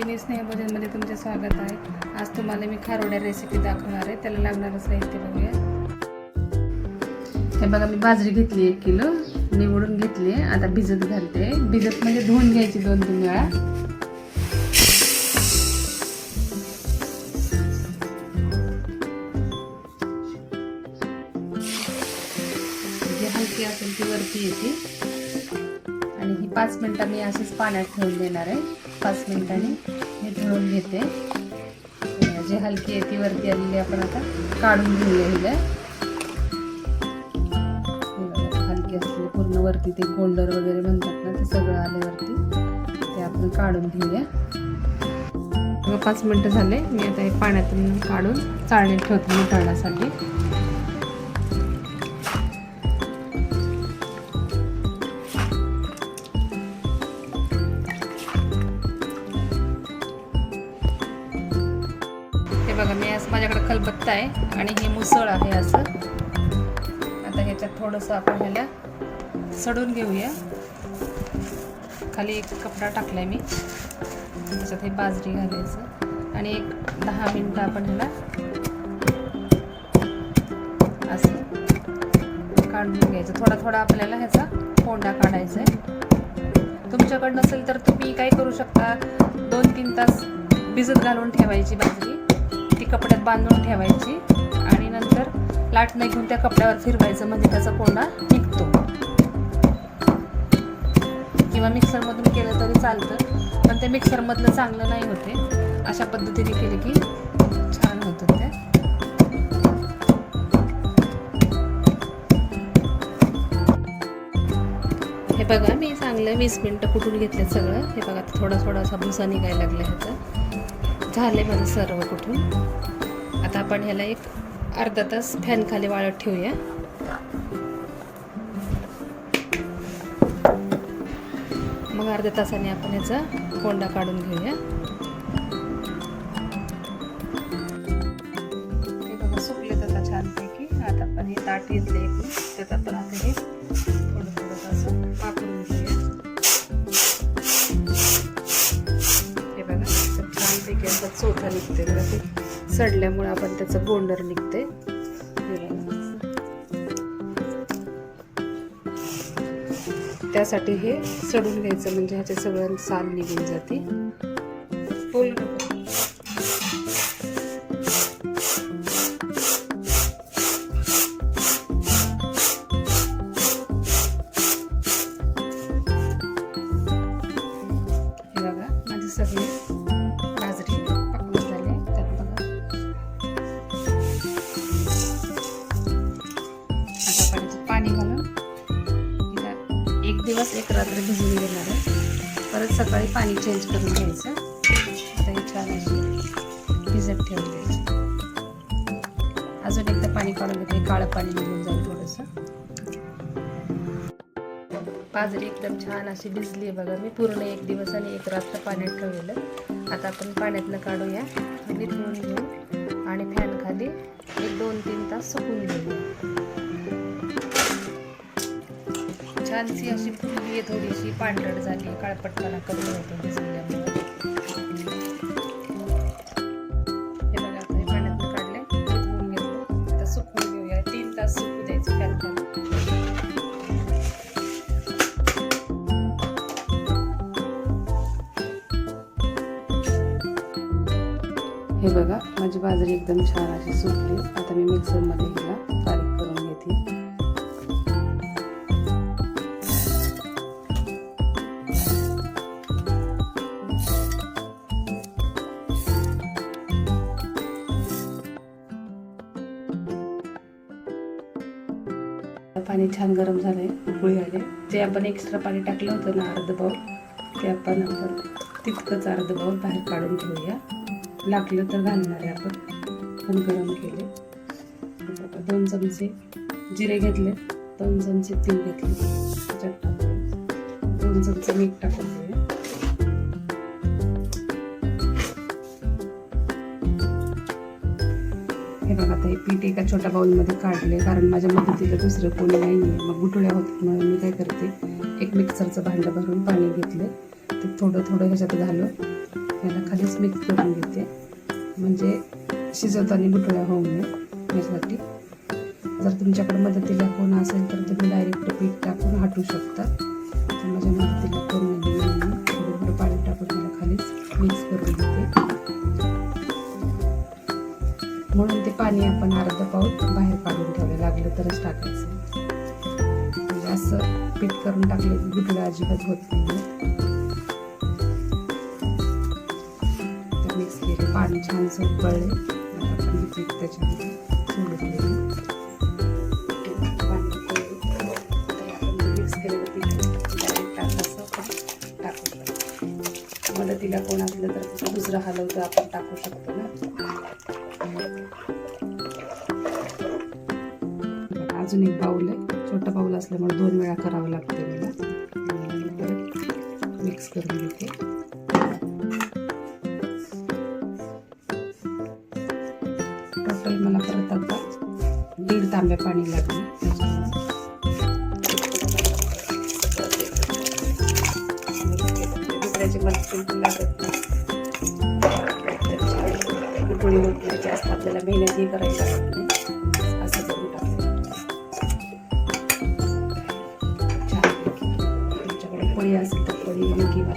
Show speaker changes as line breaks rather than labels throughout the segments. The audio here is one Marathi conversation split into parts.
नंदिनी स्नेहभोजनमध्ये तुमचे स्वागत आहे. आज तुम्हाला मी खारोड्या रेसिपी दाखवणार आहे. त्याला लागणारं साहित्य बघूया. हे बघा मी बाजरी घेतली एक किलो निवडून घेतली. आता भिजत घालते. भिजत म्हणजे धुवून घ्यायची दोन तीन वेळा. जी हलकी असेल ती वरती येते. आणि ही पाच मिनिटं मी असंच पाण्यात ठेवून देणार आहे. पाच मिनिटांनी मी ठेवून घेते. जे हलकी आहे ती वरती आलेली आपण आता काढून घेऊया हिला. हलकी असलेली पूर्ण वरती ते गोल्डर वगैरे म्हणतात ना ते सगळं आल्यावरती ते आपण काढून घेऊया. पाच मिनिटं झाले. मी आता हे पाण्यातून काढून चाळणीत ठेवते मिठाण्यासाठी बघा मी असं माझ्याकडे खलबत्ता आहे आणि हे मुसळ आहे असं. आता ह्याच्यात थोडंसं आपण ह्याला सडून घेऊया. खाली एक कपडा टाकलाय मी. त्याच्यात हे बाजरी घालायचं. आणि एक दहा मिनटं आपण ह्याला असं काढून घ्यायचं. थोडा थोडा आपल्याला ह्याचा कोंडा काढायचा आहे तुमच्याकडे नसेल तर तुम्ही काय करू शकता? दोन तीन तास भिजत घालून ठेवायची बाजरी. ती कपड्यात बांधून ठेवायची आणि नंतर लाट नाही घेऊन त्या कपड्यावर फिरवायचं म्हणजे त्याचा कोंडा निघतो. किंवा मिक्सरमधून केलं तरी चालतं पण ते मिक्सरमधलं चांगलं नाही होते. अशा पद्धतीने केले की छान होतं ते. हे बघा मी चांगलं वीस मिनटं कुठून घेतलं सगळं. हे बघा थोडा थोडासा भुसा निघायला लागला ह्याचा. झाले माझं सर्व कुठून. आता आपण ह्याला एक अर्धा तास फॅनखाली वाळत ठेवूया. मग अर्ध्या तासाने आपण ह्याचा कोंडा काढून घेऊया. बघा सुकले आता छानपैकी. आता आपण हे ताट घेतले एक त्यात आपण आता हे. असा निघते बघा ते. सडल्यामुळे आपण त्याचं गोंडर निघते त्यासाठी हे सडून घ्यायचं म्हणजे ह्याचे सगळं साल निघून जाते बोल सकाळी पाणी चेंज करून घ्यायचं. आता हे छान अशी भिजत ठेवून द्यायचं. अजून एकदा पाणी काढून घेतले काळं पाणी निघून जाईल थोडंसं. बाजरी एकदम छान अशी भिजली आहे बघा. मी पूर्ण एक दिवस आणि एक रात्र पाण्यात ठेवलेलं. आता आपण पाण्यातनं काढूया. आणि धुवून घेऊ. आणि फॅनखाली एक दोन तीन तास सुकून घेऊ. छानशी अशी फुटली आहे थोडीशी पांढरट झाली काळपटपणा कमी होतो हे बघा आता हे पाण्यातनं काढले धुवून घेतलं. आता सुकून घेऊया. तीन तास सुकू द्यायचं फॅन हे बघा माझी बाजरी एकदम छान अशी सुकली. आता मी मिक्सरमध्ये हिला छान गरम आहे उकळी आले. जे आपण एक्स्ट्रा पाणी टाकलं होतं ना अर्ध बाऊल ते आपण आपण तितकंच अर्ध बाऊल बाहेर काढून ठेवूया लागलं तर घालणार आहे आपण पण गरम केले दोन चमचे जिरे घेतले दोन चमचे तीळ घेतले. त्याच्यात टाकून दोन चमचे मीठ टाकून हे बघा आता हे पीठ एका छोट्या बाऊलमध्ये काढले कारण माझ्या मदतीला दुसरं कोणी नाही आहे मग गुटुळ्या होतात म्हणून मी काय करते एक मिक्सरचं भांडं भरून पाणी घेतलं. ते थोडं थोडं ह्याच्यात घालून याला खालीच मिक्स करून घेते. म्हणजे शिजवताना गुठळ्या होऊ नये यासाठी. जर तुमच्याकडे मदतीला कोण असेल तर तुम्ही डायरेक्ट पीठ टाकून हटवू शकता. तर माझ्या मदतीला कोण नाही. पाणी आपण अर्ध पाऊल बाहेर काढून ठेवलं लागलं तरच टाकायचं. म्हणजे असं पीठ करून टाकलं की गुटलं अजिबात होत नाही. मिक्स केले पाणी छान उकळले आपण पीठ त्याच्यामध्ये सोडून मदतीला कोण असलं तर दुसरं हलवतं आपण टाकू शकतो ना. अजून एक बाऊल आहे. छोटा बाऊल असल्यामुळे दोन वेळा करावं लागते मला. परत मिक्स करून घेते. टोटल मला परत आता दीड तांब्या पाणी लागले. लागत नाही. आपल्याला मेहनतही करायची लागत नाही.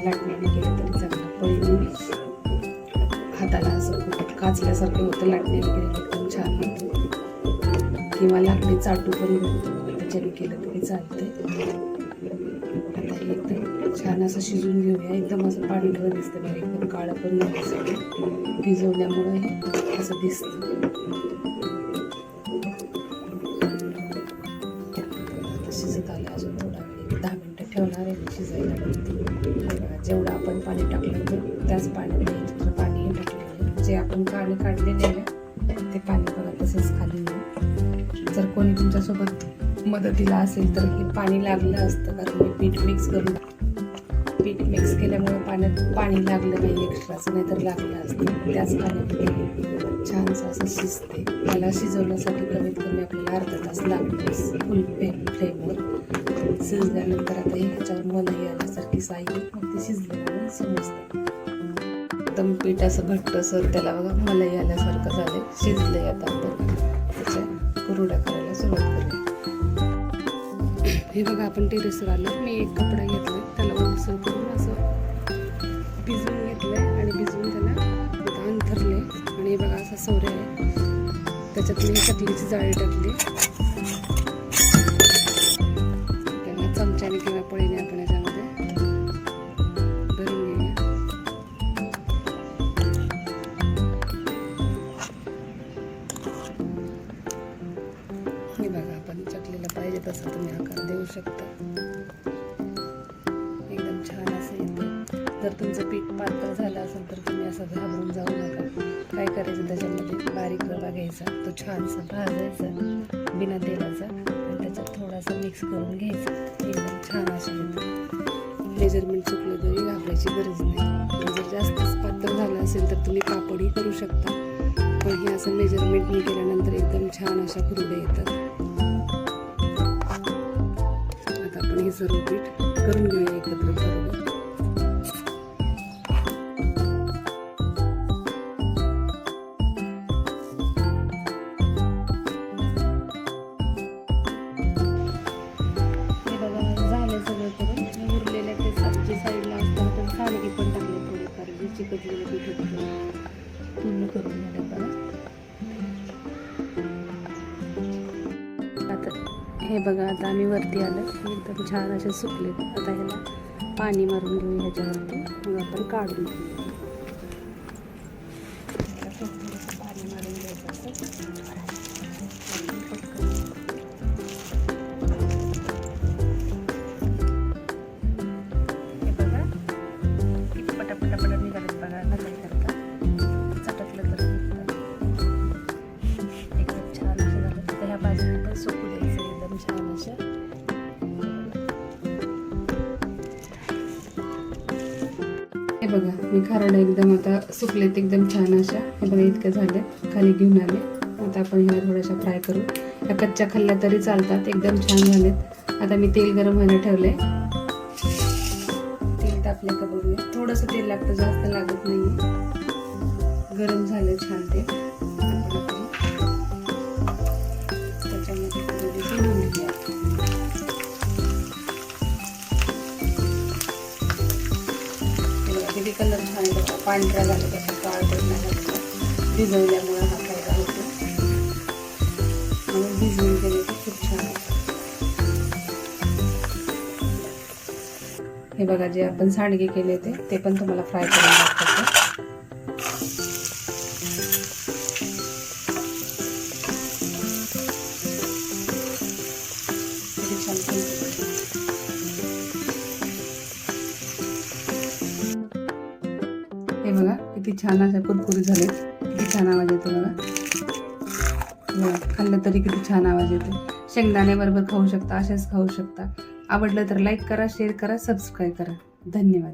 लाटण्याने केलं तरी चांगलं. पळीने हाताला असं खूप काचल्यासारखं होतं लाटण्याने केलं एकदम छान होतं. किंवा लाकडी चाटू पण त्याच्याने केलं तरी चालते आता हे एकदम छान असं शिजून घेऊया. एकदम असं पांढरं दिसतं बरं एकदम काळं पण नाही दिसत. भिजवल्यामुळं हे असं दिसतं. शिजत आलं अजून थोडा वेळ. दहा मिनटं ठेवणार आहे शिजायला. जेवढं आपण पाणी टाकलं होतं त्याच पाण्यामध्ये एक्स्ट्रा पाणी जे आपण पाणी काढलेले आहे ते पाणी बघा तसंच खाली जर कोणी तुमच्यासोबत मदतीला असेल तर हे पाणी लागलं असतं का? तुम्ही पीठ मिक्स करून पीठ मिक्स केल्यामुळे पाण्यात पाणी लागलं नाही एक्स्ट्राचं नाही तर लागलं असतं. त्याच पाण्यामध्ये छानसं असं शिजते. त्याला शिजवण्यासाठी कमीत कमी आपल्याला अर्धा तास लागतो फुल फ्लेमवर शिजल्यानंतर आता हे ह्याच्यावर मलाई आल्यासारखी साई मग ते शिजल्यामुळे समजतं एकदम पीठ असं घट्ट सर त्याला बघा मलाई आल्यासारखं झालं शिजलंय आता आपण. त्याच्या कुरुड्या करायला सुरुवात करूया. हे बघा आपण टेरेसवर आलो मी एक कपडा घेतला त्याला ओलसर करून असं भिजवून घेतलंय आणि भिजवून त्याला अंथरले आणि हे बघा असा सौर्य आहे. त्याच्यात मी चकलीची जाळी टाकली. जर तुमचं पीठ पातळ झालं असेल तर तुम्ही असं घाबरून जाऊ नका. काय करायचं त्याच्यामध्ये? बारीक रवा घ्यायचा तो छानसा भाजायचा बिना तेलाचा आणि त्याच्यात थोडासा मिक्स करून घ्यायचा. एकदम छान असं मेजरमेंट चुकलं तरी घाबरायची गरज नाही. जर जास्तच पातळ झालं असेल तर तुम्ही पापडही करू शकता. पण हे असं मेजरमेंटने केल्यानंतर एकदम छान अशा कुरड्या येतात. आता आपण हे सर्व पीठ करून घेऊया एकत्र बरोबर थोडेफार कधी चिकटलेले पीठ पूर्ण करून झालं बघा आता हे बघा आता आम्ही वरती आलं एकदम छान असे सुकले आता ह्याला पाणी मारून घेऊ ह्याच्यावरती. मग आपण काढून घेऊ बघा मी खारड एकदम आता सुकलेत एकदम छान अशा. हे बघा इतक्या झाले. खाली घेऊन आले. आता आपण ह्या थोड्याशा फ्राय करू. या कच्च्या खाल्ल्या तरी चालतात. एकदम छान झालेत. आता मी तेल गरम व्हायला ठेवले तेल तापले का बघूया. थोडंसं तेल लागतं जास्त लागत नाही गरम झालं छान ते. आणि त्याचा छान पांढरा झाला त्याचा काळ पडण्यासारखा भिजवल्यामुळं हा फायदा होतो म्हणून भिजवून केले की खूप छान होतं. हे बघा जे आपण सांडगे केले होते ते पण तुम्हाला फ्राय करून दाखवतो किती छान किती छान असे कुरकुरी झाले. किती छान आवाज येतो बघा. बघा, खाल्लं तरी किती छान आवाज येतो. शेंगदाणे बरोबर खाऊ शकता असेच खाऊ शकता. आवडलं तर लाईक करा शेअर करा सबस्क्राईब करा. धन्यवाद.